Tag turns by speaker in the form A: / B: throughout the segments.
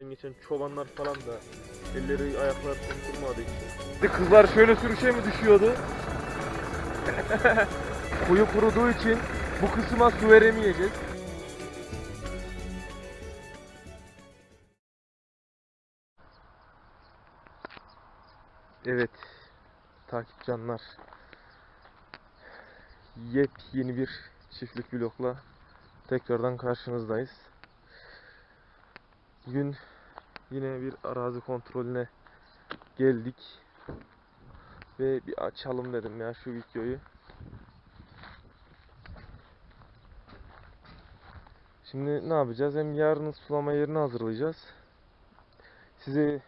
A: Geçen çobanlar falan da elleri ayakları tutturmadığı için. Kızlar şöyle sürüşe mi düşüyordu? Kuyu kuruduğu için bu kısma su veremeyeceğiz. Evet takipçanlar yepyeni bir çiftlik vlogla tekrardan karşınızdayız. Bugün yine bir arazi kontrolüne geldik ve bir açalım dedim ya şu videoyu. Şimdi ne yapacağız? Hem yarın sulama yerini hazırlayacağız. Size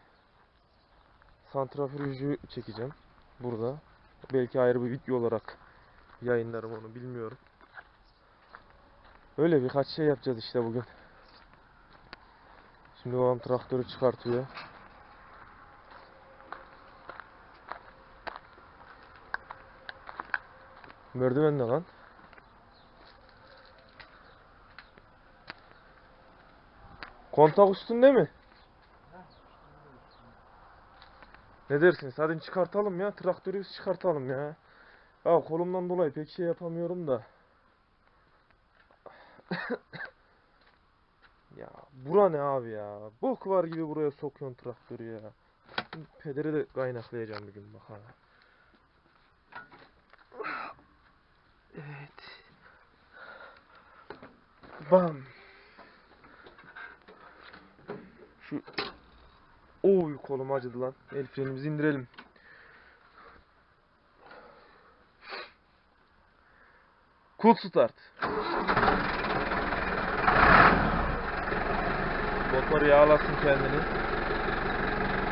A: santrifüjü çekeceğim burada. Belki ayrı bir video olarak yayınlarım onu bilmiyorum. Öyle birkaç şey yapacağız işte bugün. Şimdi babam traktörü çıkartıyor. Merdiven ne lan? Kontak üstünde mi? Ne dersiniz? Hadi çıkartalım ya. Traktörü biz çıkartalım ya. Ya kolumdan dolayı pek şey yapamıyorum da. Ya bura ne abi ya? Bok var gibi buraya sokuyorsun traktörü ya. Pederi de kaynaklayacağım bir gün bak ha. Evet. Bam. Şu Oy kolum acıdı lan. El frenimizi indirelim. Cool start. Motor yağlasın kendini.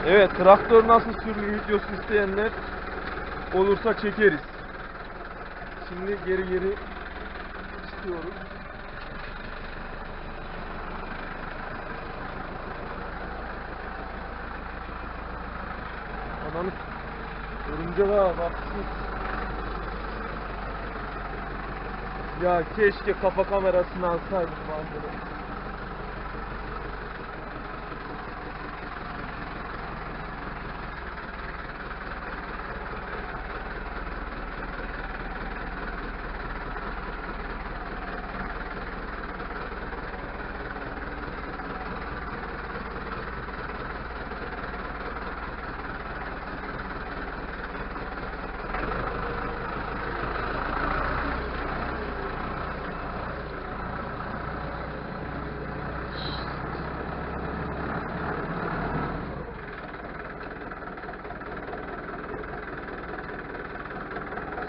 A: Evet, traktör nasıl sürülür videosu isteyenler olursa çekeriz. Şimdi geri geri çıkıyoruz. Ananı örümcek ağa baksın. Ya keşke kafa kamerasını alsaydım bandını.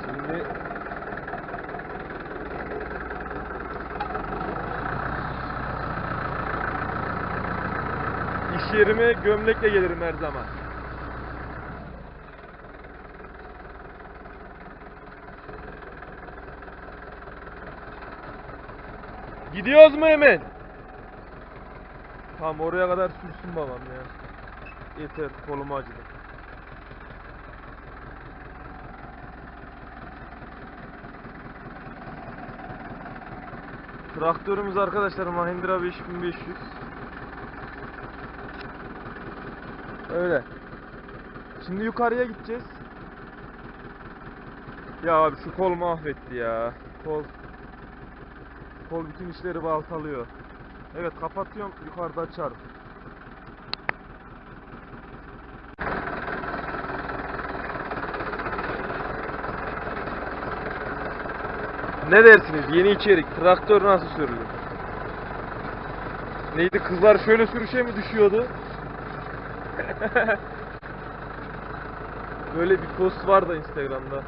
A: Şimdi iş yerime gömlekle gelirim her zaman. Gidiyoruz mu hemen? Tamam oraya kadar sürsün babam ya. Yeter kolum acıdı. Traktörümüz arkadaşlar Mahindra 5500. Öyle. Şimdi yukarıya gideceğiz. Ya abi şu kol mahvetti ya. Kol. Kol bütün işleri baltalıyor. Evet kapatıyorum yukarıda açarım. Ne dersiniz? Yeni içerik. Traktör nasıl sürülür? Neydi? Kızlar şöyle sürüşe mi düşüyordu? Böyle bir post var da Instagram'da.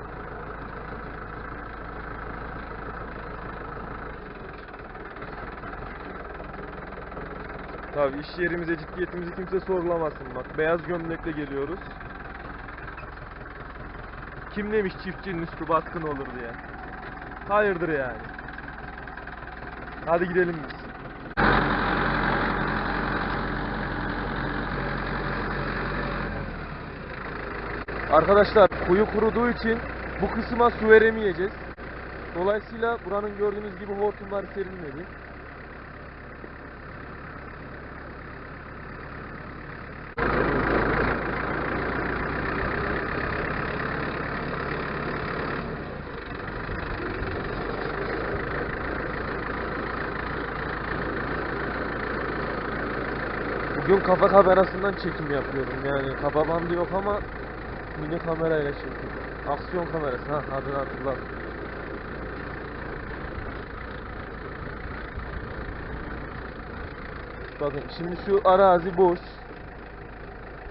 A: Tabi iş yerimize ciddiyetimizi kimse sorgulamasın bak. Beyaz gömlekle geliyoruz. Kim demiş çiftçinin üstü baskın olur diye. Hayırdır yani. Hadi gidelim biz. Arkadaşlar kuyu kuruduğu için bu kısma su veremeyeceğiz. Dolayısıyla buranın gördüğünüz gibi hortumlar serilmedi. Bugün kafa kamerasından çekim yapıyorum yani kafa bandı yok ama mini kamerayla çekiyorum. Aksiyon kamerası ha adını hatırladım. Bakın şimdi şu arazi boş.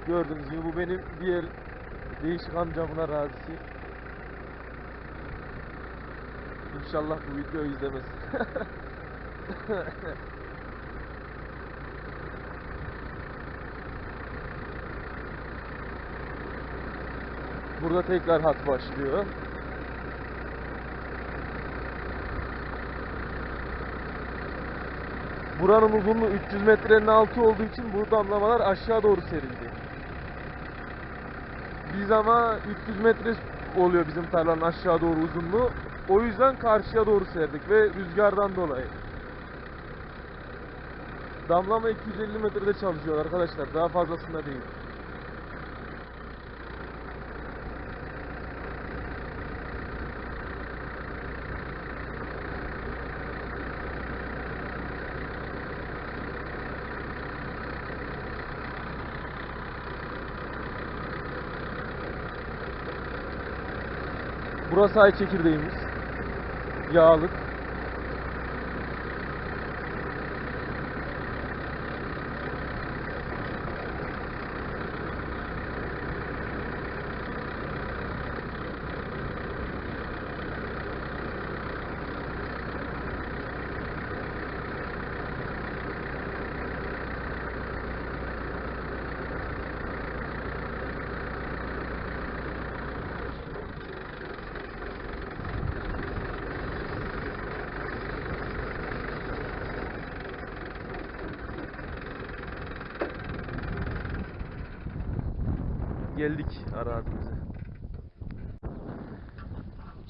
A: Gördüğünüz gibi bu benim diğer değişik amcamın arazisi. İnşallah bu videoyu izlemez. Burada tekrar hat başlıyor. Buranın uzunluğu 300 metrenin altı olduğu için bu damlamalar aşağı doğru serildi. Biz ama 300 metre oluyor bizim tarlanın aşağı doğru uzunluğu. O yüzden karşıya doğru serdik ve rüzgardan dolayı. Damlama 250 metrede çalışıyor arkadaşlar. Daha fazlasında değil. Burası ay çekirdeğimiz. Yağlık. Geldik arazimize.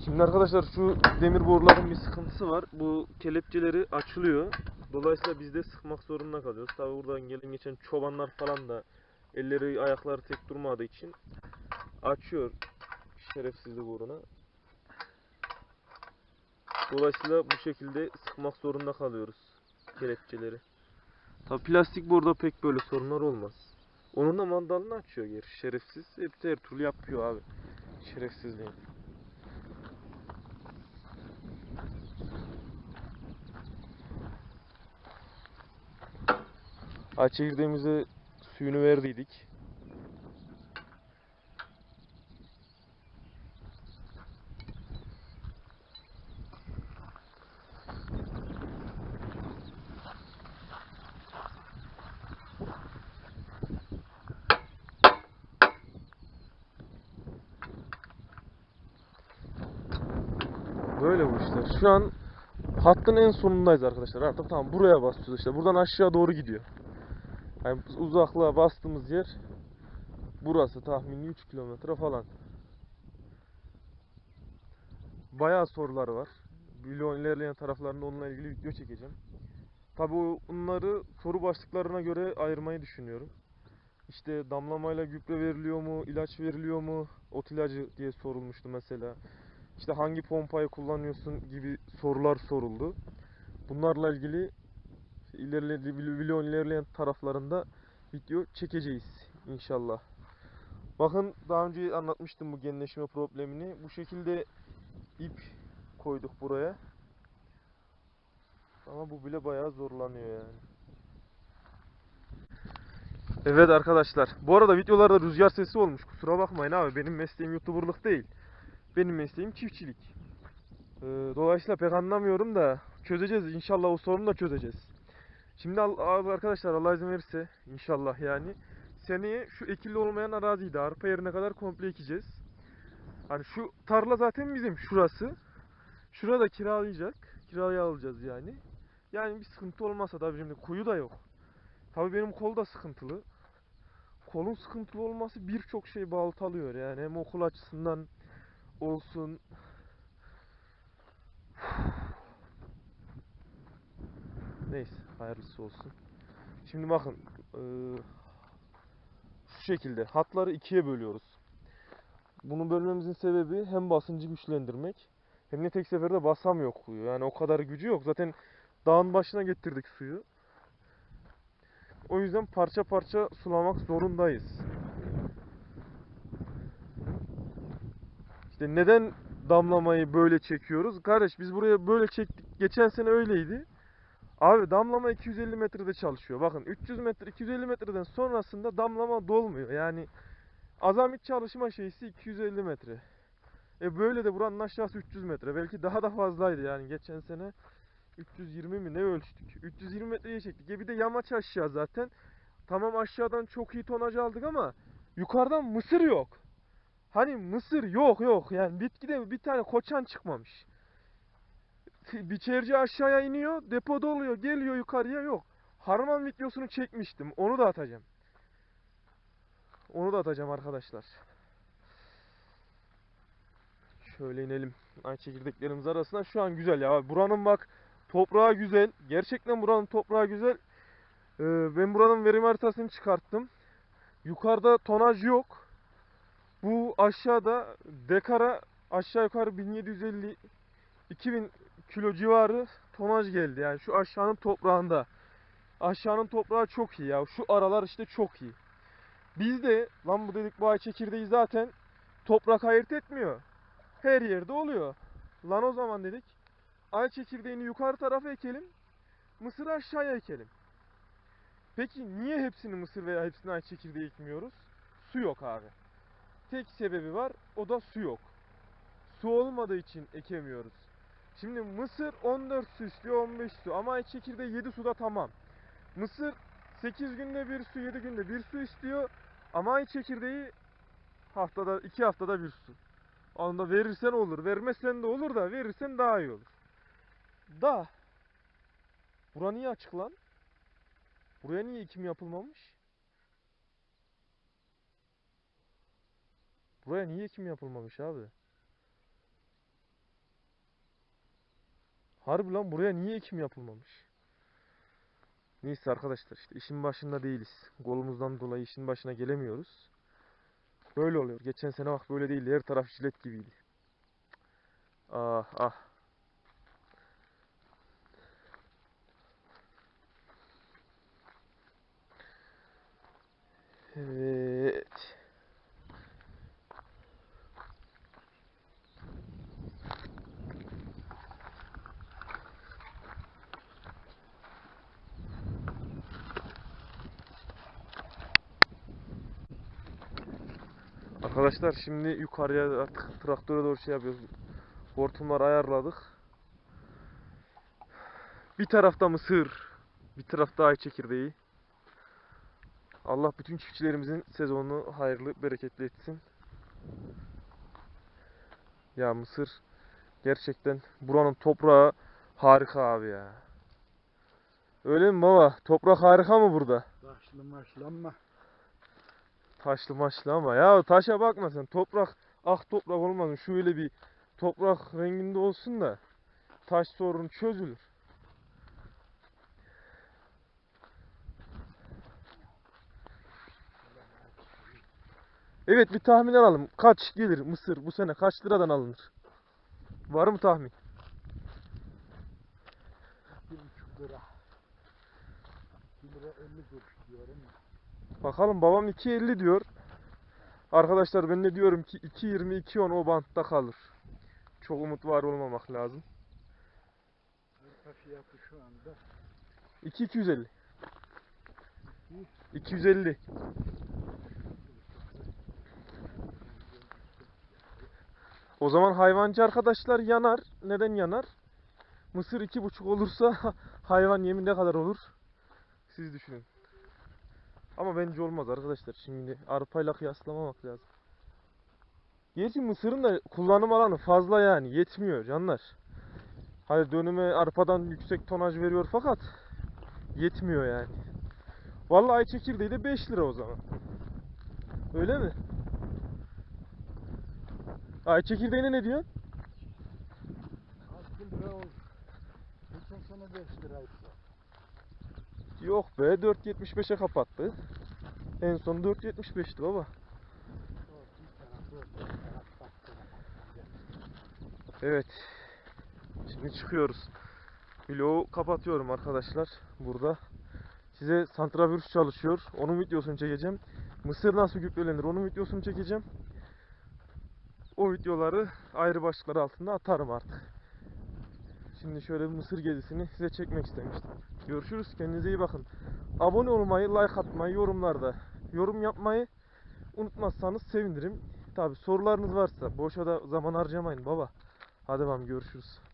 A: Şimdi arkadaşlar şu demir boruların bir sıkıntısı var. Bu kelepçeleri açılıyor. Dolayısıyla biz de sıkmak zorunda kalıyoruz. Tabi buradan gelin geçen çobanlar falan da elleri ayakları tek durmadığı için açıyor şerefsizlik uğruna. Dolayısıyla bu şekilde sıkmak zorunda kalıyoruz kelepçeleri. Tabi plastik boruda pek böyle sorunlar olmaz. Onun da mandalını açıyor geri şerefsiz. Hepsi her türlü yapıyor abi. Şerefsizliğin. Ay çekirdeğimize suyunu verdiydik. Böyle bu işler. Şu an hattın en sonundayız arkadaşlar. Artık tamam buraya basıyoruz işte. Buradan aşağı doğru gidiyor. Yani uzaklığa bastığımız yer burası tahmini 3 kilometre falan. Bayağı sorular var. Video ilerleyen taraflarında onunla ilgili video çekeceğim. Tabi onları soru başlıklarına göre ayırmayı düşünüyorum. İşte damlamayla gübre veriliyor mu, ilaç veriliyor mu, ot ilacı diye sorulmuştu mesela. İşte hangi pompayı kullanıyorsun gibi sorular soruldu. Bunlarla ilgili videonun ilerleyen taraflarında video çekeceğiz inşallah. Bakın daha önce anlatmıştım bu genleşme problemini. Bu şekilde ip koyduk buraya. Ama bu bile bayağı zorlanıyor yani. Evet arkadaşlar. Bu arada videolarda rüzgar sesi olmuş. Kusura bakmayın abi. Benim mesleğim youtuberlık değil. Benim mesleğim çiftçilik. Ee, dolayısıyla pek anlamıyorum da çözeceğiz. İnşallah o sorunu da çözeceğiz. Şimdi arkadaşlar Allah izin verirse inşallah yani seneye şu ekilli olmayan araziyi de arpa yerine kadar komple ekeceğiz. Hani şu tarla zaten bizim şurası. Şurada kiralayacak. Kiraya alacağız yani. Yani bir sıkıntı olmazsa tabii şimdi kuyu da yok. Tabii benim kol da sıkıntılı. Kolun sıkıntılı olması birçok şey baltalıyor yani hem okul açısından olsun. Neyse hayırlısı olsun. Şimdi bakın eee, şu şekilde hatları ikiye bölüyoruz. Bunu bölmemizin sebebi hem basıncı güçlendirmek hem de tek seferde basamıyor kuyu. Yani o kadar gücü yok. Zaten dağın başına getirdik suyu. O yüzden parça parça sulamak zorundayız. İşte neden damlamayı böyle çekiyoruz? Kardeş biz buraya böyle çektik. Geçen sene öyleydi. Abi damlama 250 metrede çalışıyor. Bakın 300 metre 250 metreden sonrasında damlama dolmuyor. Yani azami çalışma şeysi 250 metre. E böyle de buranın aşağısı 300 metre. Belki daha da fazlaydı yani geçen sene 320 mi ne ölçtük? 320 metreye çektik. E bir de yamaç aşağı zaten. Tamam aşağıdan çok iyi tonaj aldık ama yukarıdan mısır yok. Hani mısır yok yok yani bitkide bir tane koçan çıkmamış. Biçerci aşağıya iniyor, depo doluyor, geliyor yukarıya yok. Harman videosunu çekmiştim. Onu da atacağım. Onu da atacağım arkadaşlar. Şöyle inelim. Ay çekirdeklerimiz arasında şu an güzel ya. Buranın bak toprağı güzel. Gerçekten buranın toprağı güzel. Ee, ben buranın verim haritasını çıkarttım. Yukarıda tonaj yok. Bu aşağıda dekara aşağı yukarı 1750 2000 kilo civarı tonaj geldi. Yani şu aşağının toprağında. Aşağının toprağı çok iyi ya. Şu aralar işte çok iyi. Bizde lan bu dedik bu ay çekirdeği zaten toprak ayırt etmiyor. Her yerde oluyor. Lan o zaman dedik ay çekirdeğini yukarı tarafa ekelim. Mısırı aşağıya ekelim. Peki niye hepsini mısır veya hepsini ay çekirdeği ekmiyoruz? Su yok abi. Tek sebebi var o da su yok. Su olmadığı için ekemiyoruz. Şimdi mısır 14 su istiyor 15 su ama ay çekirdeği 7 suda tamam. Mısır 8 günde bir su 7 günde bir su istiyor ama ay çekirdeği haftada 2 haftada bir su. Onu da verirsen olur vermezsen de olur da verirsen daha iyi olur. Da Bura niye açık lan? Buraya niye ekim yapılmamış? Buraya niye ekim yapılmamış abi? Harbi lan buraya niye ekim yapılmamış? Neyse arkadaşlar işte işin başında değiliz. Kolumuzdan dolayı işin başına gelemiyoruz. Böyle oluyor. Geçen sene bak böyle değildi. Her taraf jilet gibiydi. Ah ah. Evet. Arkadaşlar şimdi yukarıya artık traktöre doğru şey yapıyoruz. Hortumları ayarladık. Bir tarafta mısır, bir tarafta ay çekirdeği. Allah bütün çiftçilerimizin sezonunu hayırlı, bereketli etsin. Ya mısır gerçekten buranın toprağı harika abi ya. Öyle mi baba? Toprak harika mı burada?
B: Başlı maşlanma.
A: Taşlı maşlı ama ya taşa bakma sen toprak ah toprak olmaz mı? Şöyle bir toprak renginde olsun da taş sorunu çözülür. Evet bir tahmin alalım. Kaç gelir mısır bu sene kaç liradan alınır? Var mı tahmin?
B: Bir buçuk lira. Bir lira elli kuruş diyorum.
A: Bakalım babam 2.50 diyor. Arkadaşlar ben de diyorum ki 2.20 2.10 o bantta kalır. Çok umut var olmamak lazım.
B: Arpa fiyatı şu anda
A: 2.250. 250. O zaman hayvancı arkadaşlar yanar. Neden yanar? Mısır iki buçuk olursa hayvan yemi ne kadar olur? Siz düşünün. Ama bence olmaz arkadaşlar. Şimdi arpayla kıyaslamamak lazım. Gerçi mısırın da kullanım alanı fazla yani. Yetmiyor canlar. Hadi dönüme arpadan yüksek tonaj veriyor fakat yetmiyor yani. Vallahi ay çekirdeği de 5 lira o zaman. Öyle mi? Ay çekirdeğine ne diyorsun?
B: altı lira oldu. Geçen sene beş liraydı.
A: Yok be 4.75'e kapattı. En son 4.75'ti baba. Evet. Şimdi çıkıyoruz. Vlogu kapatıyorum arkadaşlar burada. Size santravirüs çalışıyor. Onun videosunu çekeceğim. Mısır nasıl gübrelenir onun videosunu çekeceğim. O videoları ayrı başlıklar altında atarım artık. Şimdi şöyle bir mısır gezisini size çekmek istemiştim. Görüşürüz. Kendinize iyi bakın. Abone olmayı, like atmayı, yorumlarda yorum yapmayı unutmazsanız sevinirim. Tabi sorularınız varsa boşa da zaman harcamayın baba. Hadi bakalım görüşürüz.